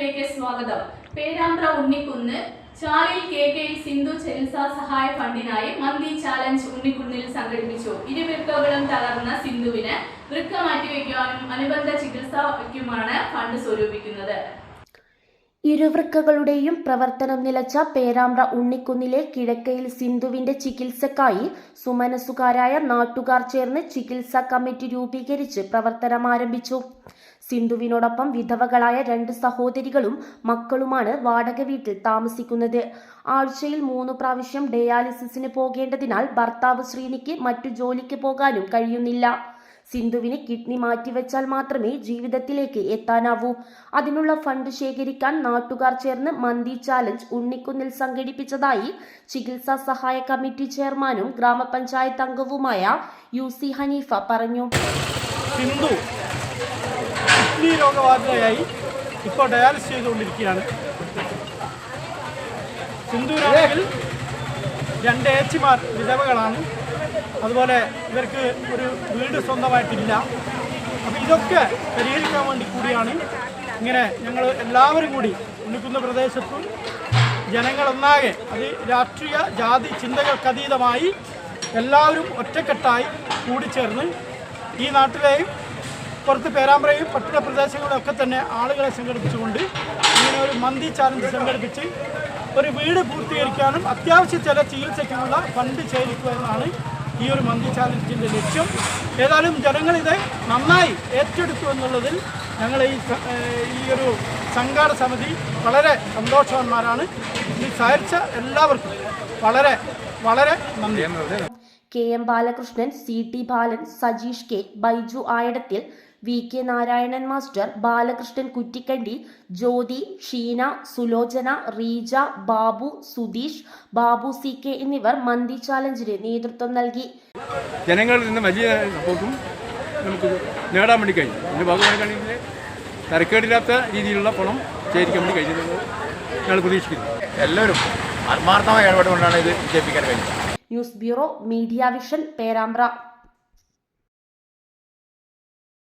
ചാനലിലേക്ക് സ്വാഗതം. Perambra Unnikkunnu Chalil K K Sindhu ചെൽസ സഹായ ഫണ്ടിനായി മന്തി ചാലഞ്ച് ഉണ്ണിക്കുന്നിൽ സംഘടിപ്പിച്ചു. ഇരുവൃക്കകളും തകർന്ന സിന്ധുവിന് വൃക്ക മാറ്റിവെക്കുവാനും അനുബന്ധ ചികിത്സയ്ക്കുമാണ് ഫണ്ട് സ്വരൂപിക്കുന്നത്. ഇരുവൃക്കകളുടെയും പ്രവർത്തനം നിലച്ച പേരാമ്പ്ര ഉണ്ണിക്കുന്നിലെ കിഴക്കയിൽ സിന്ധുവിന്റെ ചികിത്സക്കായി സുമനസുകാരായ നാട്ടുകാർ ചേർന്ന് ചികിത്സാ കമ്മിറ്റി രൂപീകരിച്ച് പ്രവർത്തനം ആരംഭിച്ചു. സിന്ധുവിനോടൊപ്പം വിധവകളായ രണ്ട് സഹോദരികളും മക്കളുമാണ് വാടക വീട്ടിൽ താമസിക്കുന്നത്. ആഴ്ചയിൽ മൂന്ന് പ്രാവശ്യം ഡയാലിസിസിന് പോകേണ്ടതിനാൽ ഭർത്താവ് ശ്രീനിക്ക് മറ്റു ജോലിക്ക് പോകാനും കഴിയുന്നില്ല. സിന്ധുവിന് കിഡ്നി മാറ്റിവെച്ചാൽ മാത്രമേ ജീവിതത്തിലേക്ക് എത്താനാവൂ. അതിനുള്ള ഫണ്ട് ശേഖരിക്കാൻ നാട്ടുകാർ ചേർന്ന് മന്തി ചാലഞ്ച് ഉണ്ണിക്കുന്നിൽ സംഘടിപ്പിച്ചതായി ചികിത്സാ സഹായ കമ്മിറ്റി ചെയർമാനും ഗ്രാമപഞ്ചായത്ത് അംഗവുമായ യു സി ഹനീഫ പറഞ്ഞു. രണ്ട് ഏച്ചിമാർ വിധവകളാണ്. അതുപോലെ ഇവർക്ക് ഒരു വീട് സ്വന്തമായിട്ടില്ല. അപ്പോൾ ഇതൊക്കെ പരിഹരിക്കാൻ വേണ്ടി കൂടിയാണ് ഇങ്ങനെ ഞങ്ങൾ എല്ലാവരും കൂടി ഉണ്ണിക്കുന്ന പ്രദേശത്തും ജനങ്ങളൊന്നാകെ അത് രാഷ്ട്രീയ ജാതി ചിന്തകൾക്കതീതമായി എല്ലാവരും ഒറ്റക്കെട്ടായി കൂടിച്ചേർന്ന് ഈ നാട്ടിലെയും പുറത്ത് പേരാമ്പ്രയും പട്ടിക പ്രദേശങ്ങളിലൊക്കെ തന്നെ ആളുകളെ സംഘടിപ്പിച്ചുകൊണ്ട് ഇങ്ങനെ ഒരു മന്തി ചാലഞ്ച് സംഘടിപ്പിച്ച് ഒരു വീട് പൂർത്തീകരിക്കാനും അത്യാവശ്യ ചില ചികിത്സയ്ക്കുമുള്ള ഫണ്ട് ശേഖരിക്കുക എന്നാണ് ഈ ഒരു മന്തി ചാലഞ്ചിന്റെ ലക്ഷ്യം. ഏതായാലും ജനങ്ങളിത് നന്നായി ഏറ്റെടുത്തു എന്നുള്ളതിൽ ഞങ്ങൾ ഈ ഈ ഒരു സംഘാട സമിതി വളരെ സന്തോഷവാന്മാരാണ്. ഈ സഹരിച്ച എല്ലാവർക്കും വളരെ വളരെ നന്ദി. K M Balakrishnan C T Balan Sajeesh K Baiju Ayadathil V K Narayanan master Balakrishnan Kuttikkandi Jyothi Sheena Sulochana Reeja Babu Sudheesh Babu C K എന്നിവർ മന്തി ചാലഞ്ചിന് നേതൃത്വം നൽകി. ജനങ്ങളിൽ നിന്ന് വലിയ സപ്പോർട്ടും നമുക്ക് നേടാൻ വേണ്ടി കഴിഞ്ഞു. ഇതിന്റെ ഭാഗമായിട്ടാണെങ്കിൽ തരക്കേടില്ലാത്ത രീതിയിലുള്ള പണം ശേഖരിക്കാൻ വേണ്ടി കഴിഞ്ഞത് ഞങ്ങൾ പ്രതീക്ഷിക്കുന്നു. എല്ലാവരും ആത്മാർത്ഥമായ ഇടപെടുകൊണ്ടാണ് ഇത് വിജയിപ്പിക്കാൻ കഴിഞ്ഞത്. News bureau media vision Perambra.